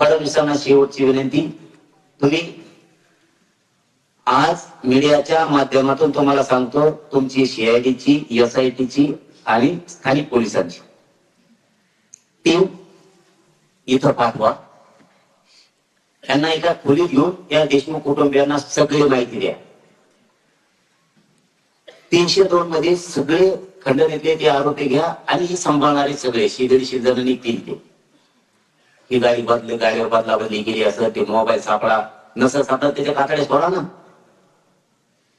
फडणवीसांना शेवटची विनंती. तुम्ही आज मीडियाच्या माध्यमातून तुम्हाला सांगतो तुमची सीआयडीची एसआयटीची आणि स्थानिक पोलिसांची. टीम इथं पाठवा. त्यांना एका खोलीत घेऊन या देशमुख कुटुंबियांना सगळी माहिती द्या. तीनशे दोन मध्ये सगळे खंडणीतले ते आरोपी घ्या आणि हे सांभाळणारे सगळे शेजारी जण निघतील ते. ही गाडी बदले गाडीवर बदला बदली गेली असं ते मोबाईल सापडा. नसं सापडत त्याच्या कातडे सोडा ना.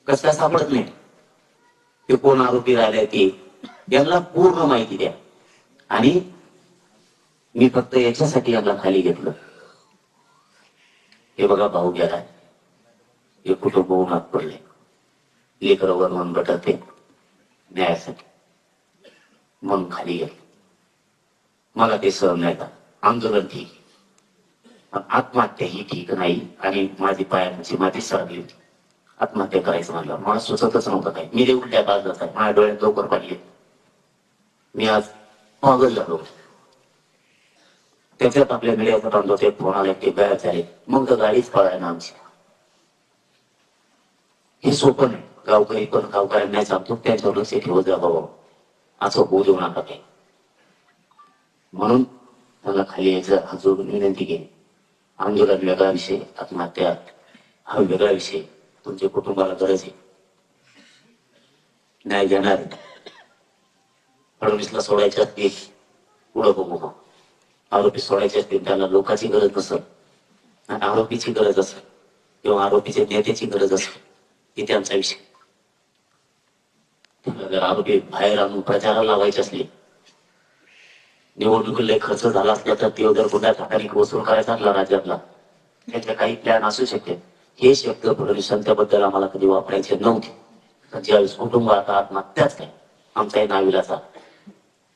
कसं काय सापडत नाही. ते कोण आरोपी राहिले ते यांना पूर्ण माहिती द्या. आणि मी फक्त याच्यासाठी यांना खाली घेतलं. हे बघा भाऊ गेलाय हे कुटुंब उन्हात पडले. लेकरवर मन बटते न्यायासाठी. मन खाली गेलं. मला ते सहन नाही का आंदोलन ठीक पण आत्महत्या ही ठीक नाही आणि माझी पायाची माती सरकली होती. आत्महत्या करायचं म्हणलं. मला सुचतच नव्हतं काय मी रे उलट्या जात आहे माझ्या डोळ्यात लवकर पडले. मी आज पागल झालो. त्याच्यात आपल्या मीडियाचा बांधव ते फोन आले ते गायब झाले. मग तर गाडीच पळायला आमची. हे सोपं नाही. गावकरी पण गावकऱ्यांना सांगतो त्यांच्यावर लक्ष ठेवत जा बाबा असं होऊ देऊ नका काही. म्हणून त्यांना खाली यायचं अजून विनंती केली. आंदोलन वेगळा विषय आत्महत्या हा वेगळा विषय तुमच्या कुटुंबाला गरज आहे. न्याय देणार. फडणवीसला सोडायचे असतील पुढं बघू आरोपी सोडायचे असतील त्यांना लोकांची गरज नसेल. आणि आरोपीची गरज असेल किंवा आरोपीच्या नेत्याची गरज असेल ती त्यांचा विषय. जर आरोपी बाहेर आणून प्रचाराला लावायचे असले निवडणुकीला खर्च झाला असला तर ते जर कुठल्या ठिकाणी वसूल करायचा असला राज्यातला? त्याचे काही प्लॅन असू शकते. हे शब्द फडणवीसांच्याबद्दल आम्हाला कधी वापरायचे नव्हते. ज्यावेळेस कुटुंब आता आत्महत्याच काय आमचाही नाविलाचा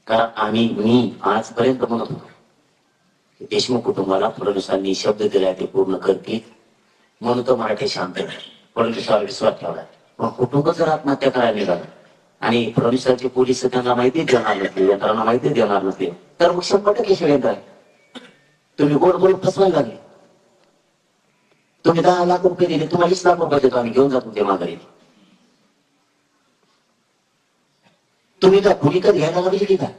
कारण आम्ही मी आजपर्यंत म्हणत होतो देशमुख कुटुंबाला फडणवीसांनी शब्द दिलाय ते पूर्ण करतील. म्हणून तर मराठी शांत फडणवीसावर विश्वास ठेवला पण कुटुंब जर आत्महत्या करायला निघाला आणि फडणवीसांचे पोलीस त्यांना माहिती देणार नसते यंत्रणा माहिती देणार नसते तर मग शंभर टक्के षडयंत्र आहे तुम्ही गोड बोलून फसवायला लागले. तुम्ही दहा लाख रुपये दिले तुम्हाला वीस लाख रुपये देतो आम्ही घेऊन जातो ते माघारी. तुम्ही का खुली कधी घ्यायला लागली की काय?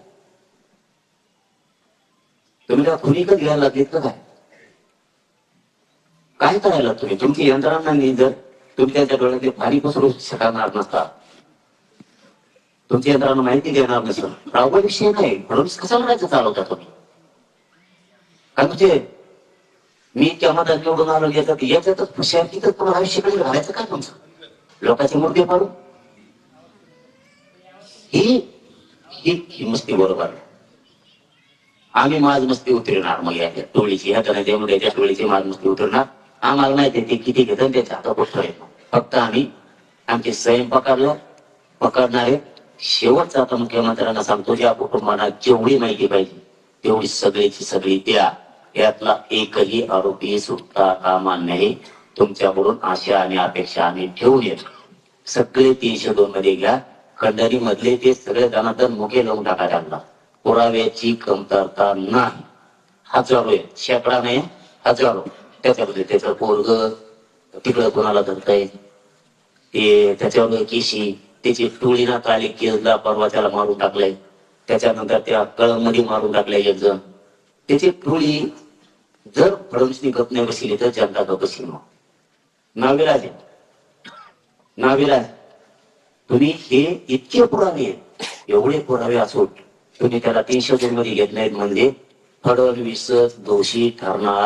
तुम्ही का खुली कधी घ्यायला लागलीत का काय? काय करायला तुम्ही? तुमची यंत्रणा जर तुम्ही त्यांच्या डोळ्यातले पाणी पसरू शकणार नसता. तुमची यंत्रांना माहिती देणार नसेल रावबा विषय नाही म्हणून कशाला राज्य चालवता तुम्ही? काय म्हणजे मी केव्हा निवडून आलो याच्यात याच्यातच तर तुम्हाला आयुष्याकडे घालायचं काय तुमचं? लोकांचे मूर्ती पाडू ही ही ही मस्ती बरोबर आम्ही माझ मस्ती उतरणार मग या टोळीची. ह्या त्याने देऊन टोळीची माझ मस्ती उतरणार. आम्हाला नाही ते किती घेतात त्याच्या हातात गोष्ट आहे. फक्त आम्ही आमचे स्वयं पकडलं पकडणारे शेवटचा आता मुख्यमंत्र्यांना सांगतो ज्या कुटुंबांना जेवढी माहिती पाहिजे तेवढी सगळीची सगळी द्या. यातला एकही आरोपी सुटता कामा नाही तुमच्याकडून आशा आणि अपेक्षा आम्ही ठेवून येतो. सगळे तीनशे दोन मध्ये घ्या. खंडणी मधले ते सगळे जनार्दन मुखे लावून टाका त्यांना. पुराव्याची कमतरता नाही. हजारो आहे शेकडा नाही. हजारो. त्याच्यामध्ये त्याचं पोरग तिकडं कोणाला येईल? ते त्याच्यावर केशी त्याची टोळीना काली केसला परवा त्याला मारून टाकलंय. त्याच्यानंतर त्या कळमध्ये मारून टाकलंय एक जण. त्याची टोळी जर फडणवीसनी गप नाही बसली तर जनता गप बसली मग. नाविराज नाविराज तुम्ही हे इतके पुरावे एवढे पुरावे असून तुम्ही त्याला तीनशे दोन मध्ये घेत नाहीत. म्हणजे फडणवीस दोषी ठरणार.